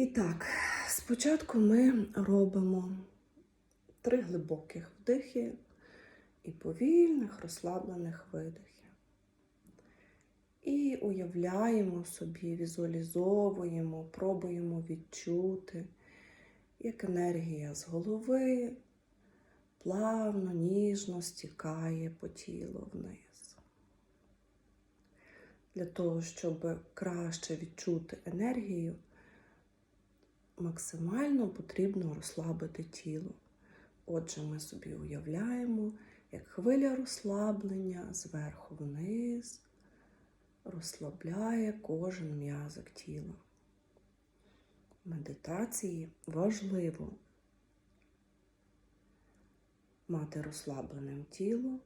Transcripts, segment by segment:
І так, спочатку ми робимо три глибоких вдихи і повільних розслаблених видихів. І уявляємо собі, візуалізовуємо, пробуємо відчути, як енергія з голови плавно, ніжно стікає по тілу вниз. Для того, щоб краще відчути енергію, максимально потрібно розслабити тіло. Отже, ми собі уявляємо, як хвиля розслаблення зверху вниз розслабляє кожен м'язок тіла. Медитації важливо мати розслабленим тіло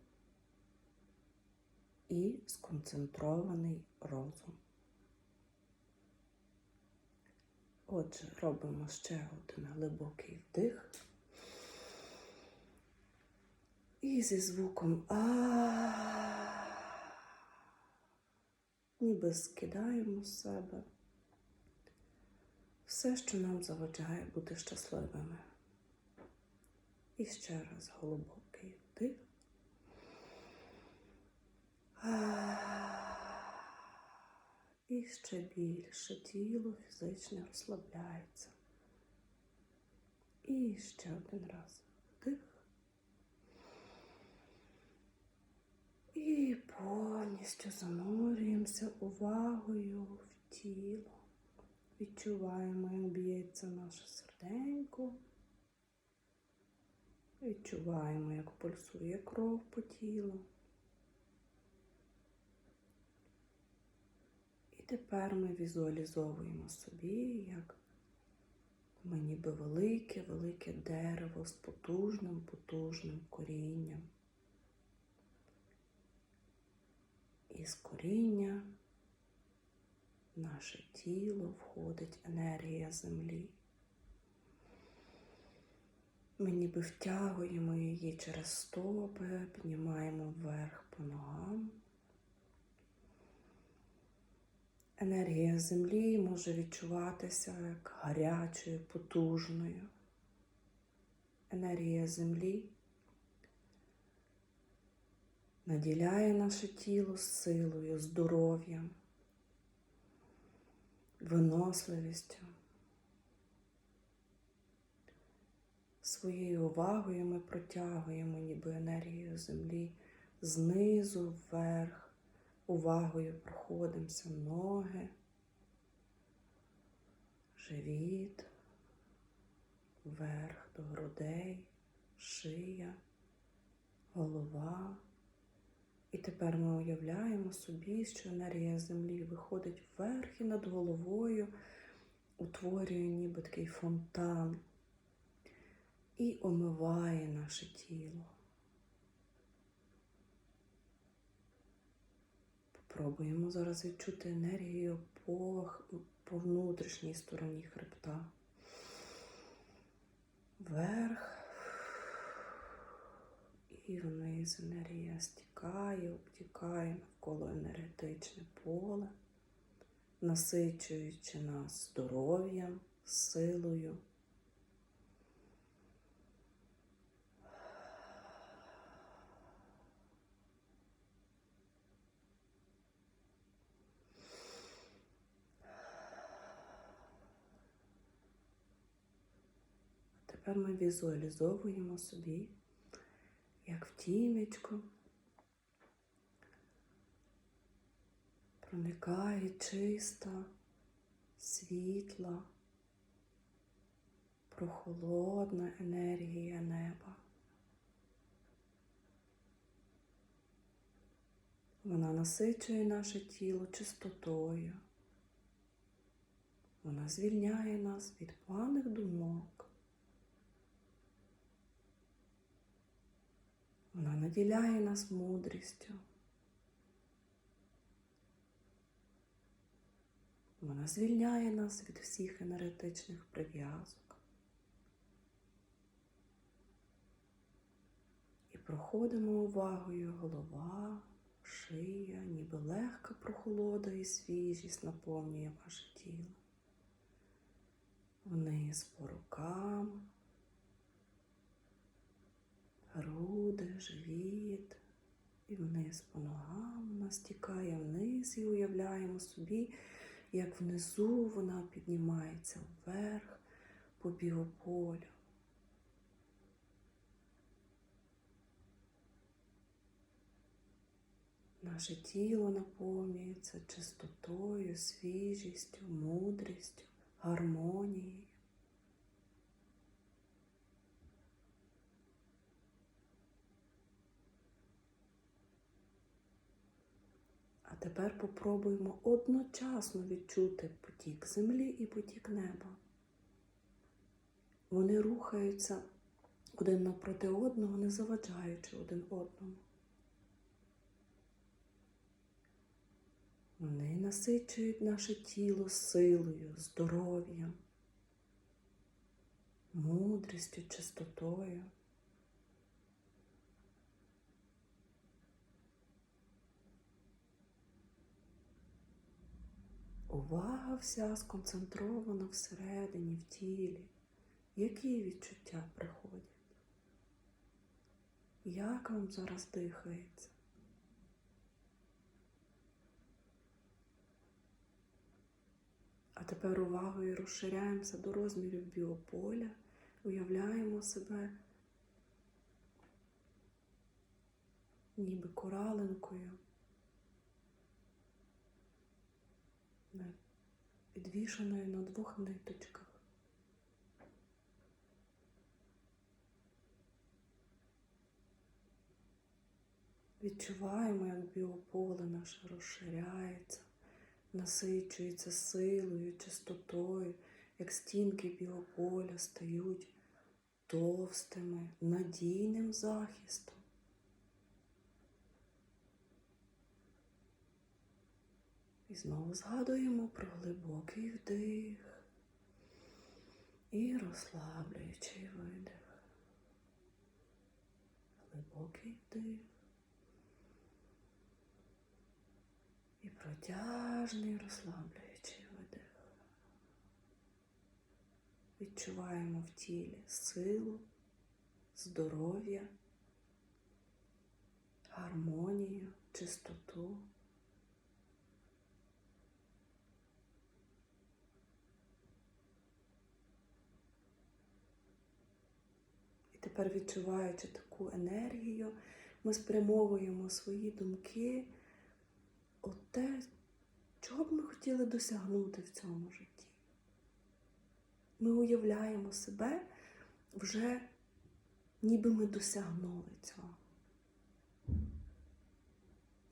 і сконцентрований розум. Отже, робимо ще один глибокий вдих. І зі звуком А ніби скидаємо з себе все, що нам заважає бути щасливими. І ще раз глибокий вдих. І ще більше тіло фізично розслабляється. І ще один раз вдих. І повністю занурюємося увагою в тіло. Відчуваємо, як б'ється наше серденько. Відчуваємо, як пульсує кров по тілу. Тепер ми візуалізовуємо собі, як ми ніби велике, велике дерево з потужним, потужним корінням. І з коріння в наше тіло входить енергія землі. Ми ніби втягуємо її через стопи, піднімаємо вверх по ногам. Енергія землі може відчуватися як гарячою, потужною. Енергія землі наділяє наше тіло силою, здоров'ям, виносливістю. Своєю увагою ми протягуємо ніби енергію землі знизу вверх, увагою проходимося ноги, живіт, вверх до грудей, шия, голова. І тепер ми уявляємо собі, що енергія землі виходить вверх і над головою, утворює ніби такий фонтан і омиває наше тіло. Попробуємо зараз відчути енергію по, по внутрішній стороні хребта. Вверх і вниз енергія стікає, обтікає навколо енергетичне поле, насичуючи нас здоров'ям, силою. Тепер ми візуалізовуємо собі, як в тімечку проникає чиста, світла, прохолодна енергія неба. Вона насичує наше тіло чистотою. Вона звільняє нас від поганих думок. Вона наділяє нас мудрістю. Вона звільняє нас від всіх енергетичних прив'язок. І проходимо увагою голова, шия, ніби легка прохолода і свіжість наповнює ваше тіло. вниз по рукам, груди, живіт і вниз по ногам. Вона стікає вниз і уявляємо собі, як внизу вона піднімається вверх по біополю. Наше тіло наповнюється чистотою, свіжістю, мудрістю, гармонією. А тепер попробуємо одночасно відчути потік землі і потік неба. Вони рухаються один напроти одного, не заваджаючи один одному. Вони насичують наше тіло силою, здоров'ям, мудрістю, чистотою. Увага вся сконцентрована всередині, в тілі. Які відчуття приходять? Як вам зараз дихається? А тепер увагою розширяємося до розмірів біополя, уявляємо себе ніби коралинкою, на- підвішеною на двох ниточках. Відчуваємо, як біополе наше розширяється, насичується силою, чистотою, як стінки біополя стають товстими, надійним захистом. І знову згадуємо про глибокий вдих і розслаблюючий видих. Глибокий вдих. І протяжний розслаблюючий видих. Відчуваємо в тілі силу, здоров'я, гармонію, чистоту. І тепер, відчуваючи таку енергію, ми спрямовуємо свої думки от те, чого б ми хотіли досягнути в цьому житті. Ми уявляємо себе вже, ніби ми досягнули цього.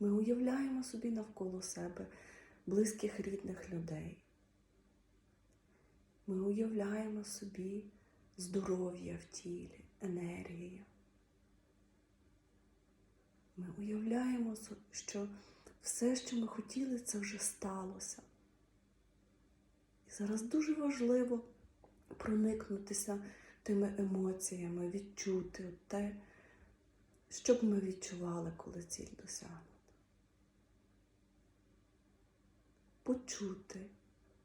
Ми уявляємо собі навколо себе близьких рідних людей. Ми уявляємо собі здоров'я в тілі, енергію. Ми уявляємо, що все, що ми хотіли, це вже сталося. І зараз дуже важливо проникнутися тими емоціями, відчути те, що б ми відчували, коли ціль досягнута. Почути,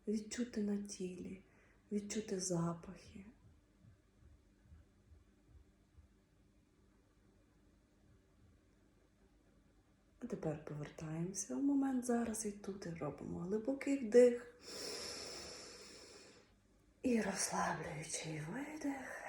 відчути на тілі, відчути запахи. Тепер повертаємося в момент зараз і тут і робимо глибокий вдих і розслаблюючий видих.